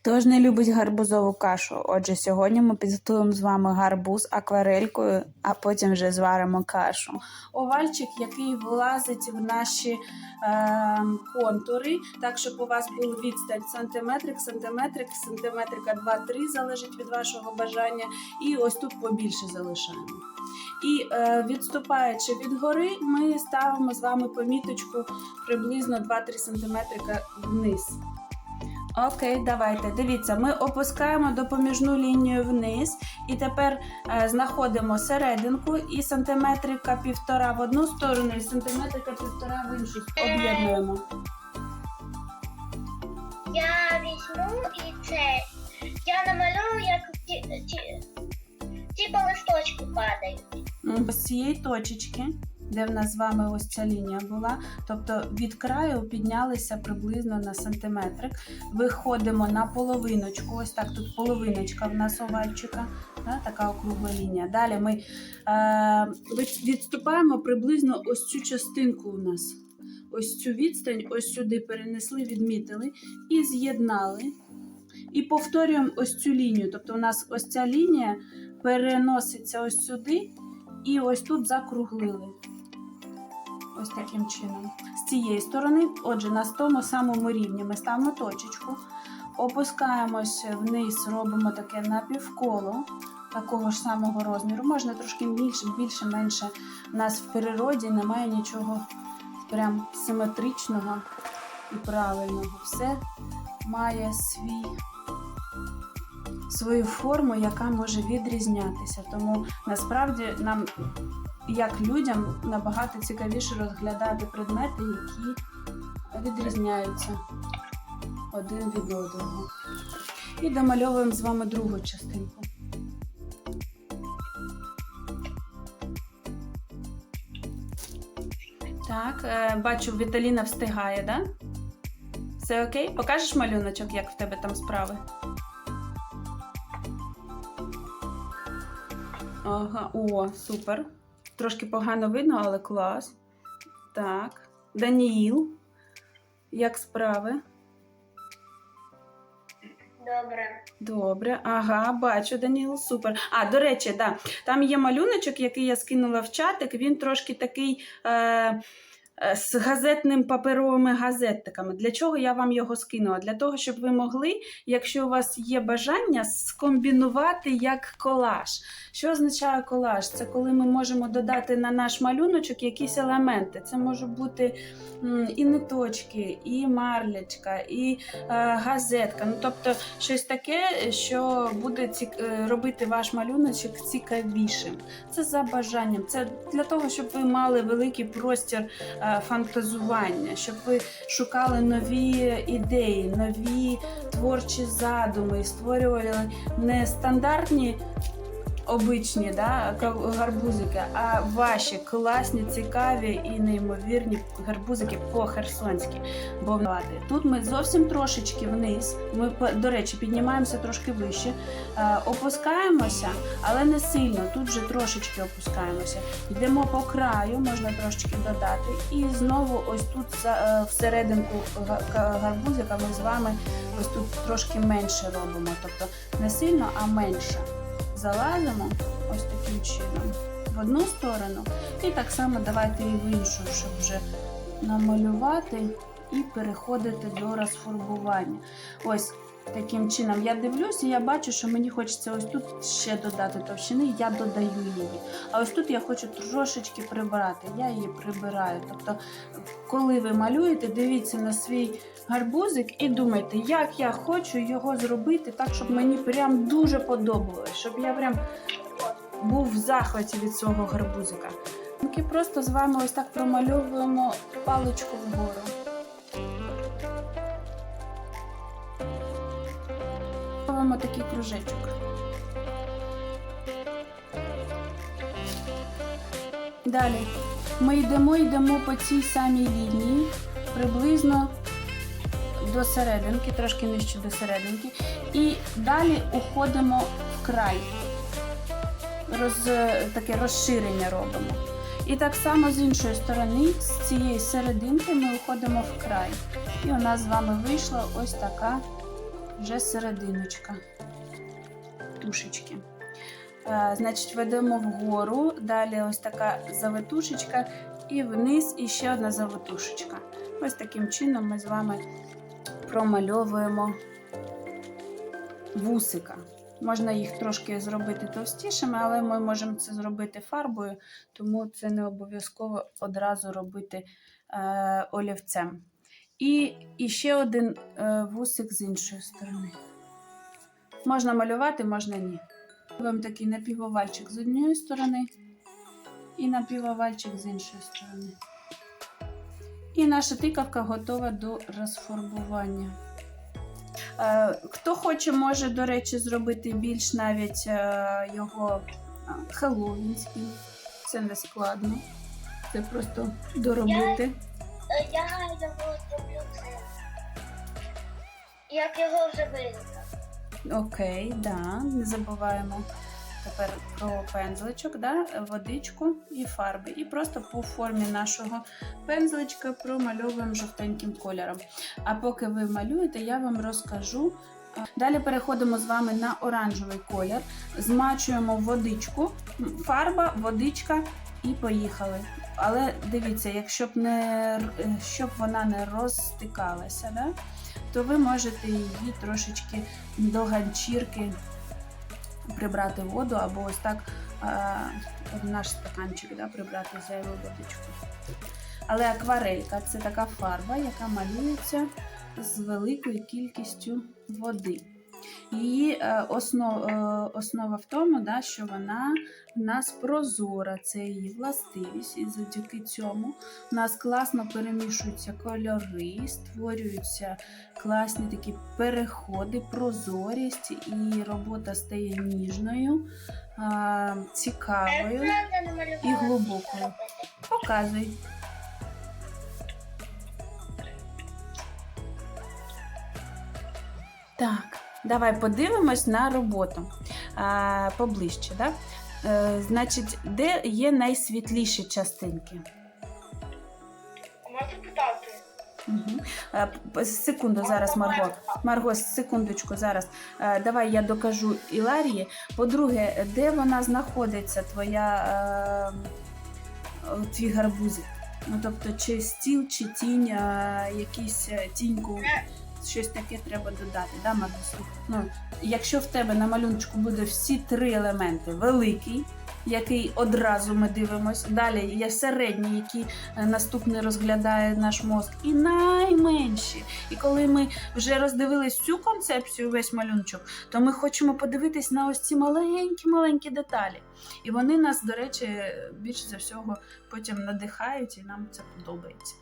Хто ж не любить гарбузову кашу? Отже, сьогодні ми підготуємо з вами гарбуз акварелькою, а потім вже зваримо кашу. Овальчик, який влазить в наші е, контури, так щоб у вас був відстань сантиметрик, сантиметрик, сантиметрика 2-3, залежить від вашого бажання. І ось тут побільше залишаємо. І е, відступаючи від гори, ми ставимо з вами поміточку приблизно 2-3 см вниз. Окей, давайте. Дивіться, ми опускаємо допоміжну лінію вниз, і тепер е, знаходимо серединку і сантиметрика півтора в одну сторону, і сантиметрика півтора в іншу. Об'єднуємо. Я візьму і це. Я намалюю, як ті, ті, ті по листочку падають. З цієї точечки, де в нас з вами ось ця лінія була, тобто від краю піднялися приблизно на сантиметрик. Виходимо на половиночку. Ось так тут половиночка в нас овальчика, да, така округла лінія. Далі ми е, відступаємо приблизно ось цю частинку у нас. Ось цю відстань, ось сюди перенесли, відмітили і з'єднали. І повторюємо ось цю лінію. Тобто, у нас ось ця лінія переноситься ось сюди, і ось тут закруглили. Ось таким чином. З цієї сторони, отже, на тому самому рівні ми ставимо точечку, опускаємось вниз, робимо таке напівколо такого ж самого розміру. Можна трошки більше, більше, менше. У нас в природі немає нічого прям симетричного і правильного. Все має свій свою форму, яка може відрізнятися. Тому насправді нам, як людям, набагато цікавіше розглядати предмети, які відрізняються один від одного. І домальовуємо з вами другу частинку. Так, е, бачу, Віталіна встигає, да? Все окей? Покажеш малюночок, як в тебе там справи? Ага, о, супер. Трошки погано видно, але клас. Так. Даніїл. Як справи? Добре. Добре, ага, бачу, Даніл, супер. А, до речі, да, там є малюночок, який я скинула в чатик. Він трошки такий е, е, з газетним паперовими газетиками. Для чого я вам його скинула? Для того, щоб ви могли, якщо у вас є бажання, скомбінувати як колаж. Що означає колаж? Це коли ми можемо додати на наш малюночок якісь елементи. Це можуть бути і ниточки, і марлячка, і е, газетка. Ну, тобто щось таке, що буде цік... е, робити ваш малюночок цікавішим. Це за бажанням. Це для того, щоб ви мали великий простір е, фантазування, щоб ви шукали нові ідеї, нові творчі задуми створювали не стандартні. Обичні да, гарбузики, а ваші класні, цікаві і неймовірні гарбузики по-херсонськи. Бо тут ми зовсім трошечки вниз. Ми, до речі, піднімаємося трошки вище, е, опускаємося, але не сильно. Тут вже трошечки опускаємося. Йдемо по краю, можна трошечки додати. І знову ось тут е, всерединку гарбузика ми з вами ось тут трошки менше робимо. Тобто не сильно, а менше. Залазимо ось таким чином в одну сторону, і так само давайте і в іншу, щоб вже намалювати і переходити до розфарбування. Ось таким чином я дивлюся, я бачу, що мені хочеться ось тут ще додати товщини, я додаю її. А ось тут я хочу трошечки прибрати. Я її прибираю. Тобто, коли ви малюєте, дивіться на свій гарбузик і думайте, як я хочу його зробити так, щоб мені прям дуже подобалось, щоб я прям був в захваті від цього гарбузика. Ми просто з вами ось так промальовуємо паличку вгору. Робимо такий кружечок. Далі ми йдемо, йдемо по цій самій лінії, приблизно до серединки, трошки нижче до серединки. І далі уходимо в край. Роз, таке розширення робимо. І так само з іншої сторони, з цієї серединки, ми уходимо в край. І у нас з вами вийшла ось така вже серединочка тушечки. Е, Значить, ведемо вгору, далі ось така завитушечка, і вниз і ще одна завитушечка. Ось таким чином ми з вами промальовуємо вусика. Можна їх трошки зробити товстішими, але ми можемо це зробити фарбою, тому це не обов'язково одразу робити е, олівцем. І, і ще один е, вусик з іншої сторони. Можна малювати, можна ні. Робимо такий напівовальчик з однієї сторони і напівовальчик з іншої сторони. І наша тикавка готова до розфарбування. Е, Хто хоче, може, до речі, зробити більш навіть е, його е, хеллоуінським. Це не складно. Це просто доробити. Я його зроблю це. Як його вже вирізав. Окей, да. Не забуваємо тепер про пензличок, да? водичку і фарби. І просто по формі нашого пензличка промальовуємо жовтеньким кольором. А поки ви малюєте, я вам розкажу. Далі переходимо з вами на оранжевий колір, змачуємо водичку, фарба, водичка і поїхали. Але дивіться, якщо б не щоб вона не розстикалася, да? то ви можете її трошечки до ганчірки прибрати воду або ось так в наш стаканчик да, прибрати зайву водичку. Але акварелька це така фарба, яка малюється з великою кількістю води. Її е, основ, е, основа в тому, да, що вона в нас прозора, це її властивість, і завдяки цьому у нас класно перемішуються кольори, створюються класні такі переходи, прозорість, і робота стає ніжною, цікавою. І глибокою. Показуй. Так, давай подивимось на роботу а, поближче. Да? Е, значить, де є найсвітліші частинки? Можна питати? Угу. Е, секунду зараз, Марго. Марго, секундочку, зараз. Е, давай я докажу Іларії. По-друге, де вона знаходиться, твоя е, твій гарбузик? Ну, тобто, чи стіл, чи тінь, е, якийсь е, тіньку, щось таке треба додати, да? Ну, якщо в тебе на малюночку буде всі три елементи: великий, який одразу ми дивимося, далі є середній, який е, наступний розглядає наш мозк, і найменші. І коли ми вже роздивились цю концепцію, весь малюнчик, то ми хочемо подивитись на ось ці маленькі-маленькі деталі. І вони нас, до речі, більше за всього потім надихають, і нам це подобається.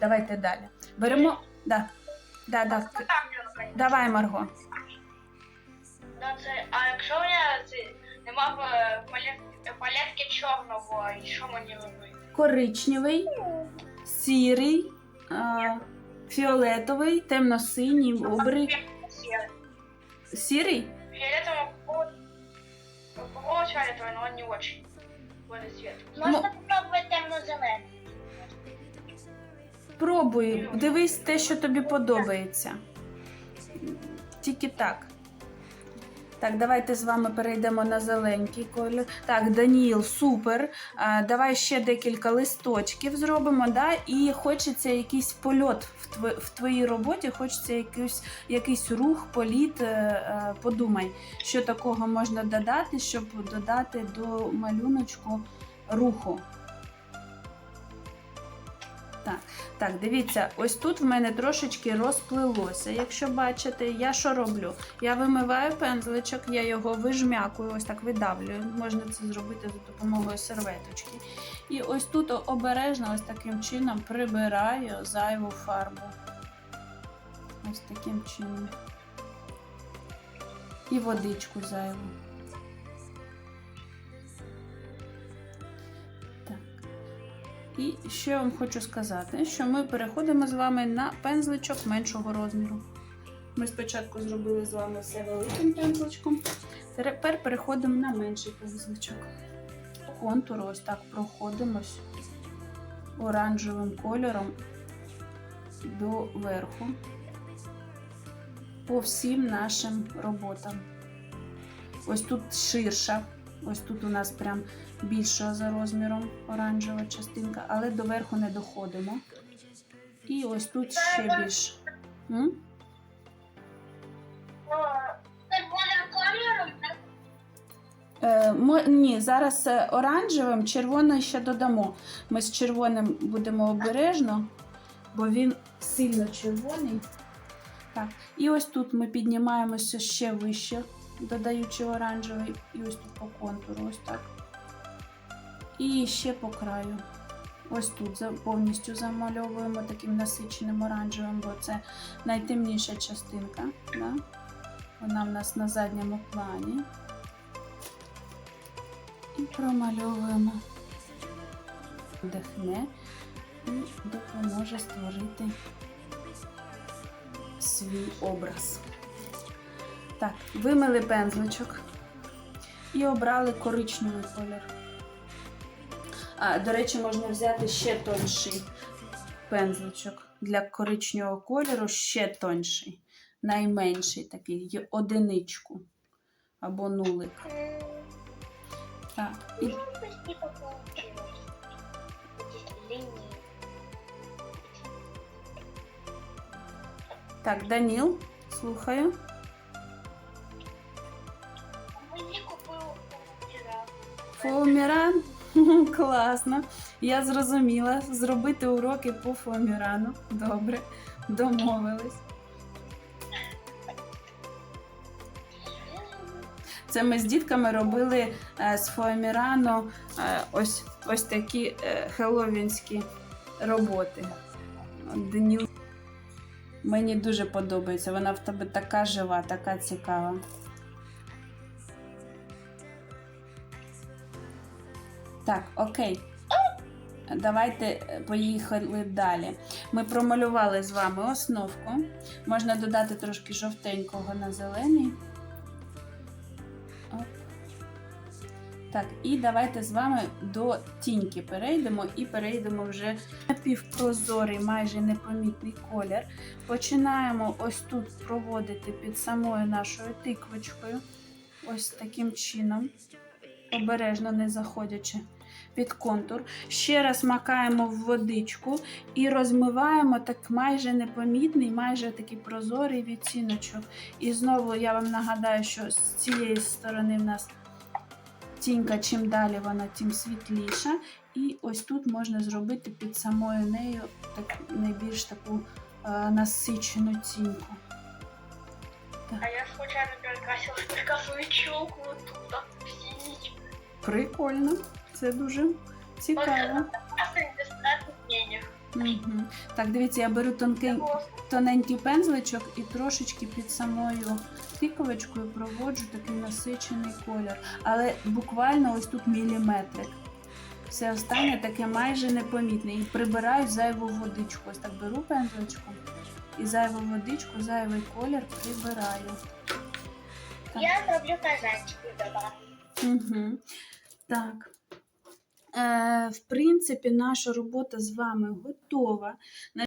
Давайте далі. Беремо. Да. Да, да. к- Давай, Марго. Да, це, а якщо у мене це, нема е, палет- палетки чорного, і що мені робити? Коричневий, сірий, а, фіолетовий, темно-синій, обрий. Сірий? Фиолетового какого- какого фиолетового, но он не очень. Более цвет. Можна спробувати темно-зелений. Пробуй, дивись те, що тобі подобається. Тільки так. Так, давайте з вами перейдемо на зеленький колір. Так, Даніл, супер. А, давай ще декілька листочків зробимо. Да? І хочеться якийсь польот в, тво- в твоїй роботі, хочеться якийсь, якийсь рух, політ. Е, е, подумай, що такого можна додати, щоб додати до малюночку руху. Так, так, дивіться, ось тут в мене трошечки розплилося. Якщо бачите, я що роблю? Я вимиваю пензличок, я його вижмякую, ось так видавлюю. Можна це зробити за допомогою серветочки. І ось тут обережно, ось таким чином прибираю зайву фарбу. Ось таким чином. І водичку зайву. І я вам хочу сказати, що ми переходимо з вами на пензличок меншого розміру. Ми спочатку зробили з вами все великим пензличком. Тепер переходимо на менший пензличок. Контур ось так проходимось оранжевим кольором до верху. по всім нашим роботам. Ось тут ширша, ось тут у нас прям більша за розміром оранжева частинка, але доверху не доходимо. І ось тут ще більше. М? Е, ні, зараз е, оранжевим, червоний ще додамо. Ми з червоним будемо обережно, бо він сильно червоний. Так, і ось тут ми піднімаємося ще вище, додаючи оранжевий, і ось тут по контуру, ось так. І ще по краю. Ось тут повністю замальовуємо таким насиченим оранжевим, бо це найтемніша частинка. Да? Вона в нас на задньому плані. І промальовуємо. Вдихне і допоможе створити свій образ. Так, вимили пензличок і обрали коричневий колір. А, до речі, можна взяти ще тонший пензличок для коричневого кольору, ще тонший, найменший такий, є одиничку або нулик. Так, і. Так, Даніл, слухаю. Фоуміран. Класно. Я зрозуміла. Зробити уроки по фоумірану. Добре, домовились. Це ми з дітками робили е, з фоумірану е, ось, ось такі е, хеллоуінські роботи. Мені дуже подобається. Вона в тебе така жива, така цікава. Так, окей. Давайте е, поїхали далі. Ми промалювали з вами основку. Можна додати трошки жовтенького на зелений. Оп. Так, і давайте з вами до тіньки перейдемо і перейдемо вже на півпрозорий, майже непомітний колір. Починаємо ось тут проводити під самою нашою тиквочкою. Ось таким чином, обережно не заходячи під контур. Ще раз макаємо в водичку і розмиваємо так майже непомітний, майже такий прозорий відтіночок. І знову я вам нагадаю, що з цієї сторони в нас тінька, чим далі вона, тим світліша. І ось тут можна зробити під самою нею так, найбільш таку е, насичену тіньку. А я случайно перекрасила перекрасила челку вот туда, в. Прикольно, це дуже цікаво. Угу. Так, дивіться, я беру тонкий, тоненький пензличок і трошечки під самою тиковочкою проводжу такий насичений колір. Але буквально ось тут міліметрик. Все останнє таке майже непомітне. І прибираю зайву водичку. Ось так беру пензличком і зайву водичку, зайвий колір прибираю. Так. Я зроблю казанчики дома. Угу. Так. Е, в принципі, наша робота з вами готова.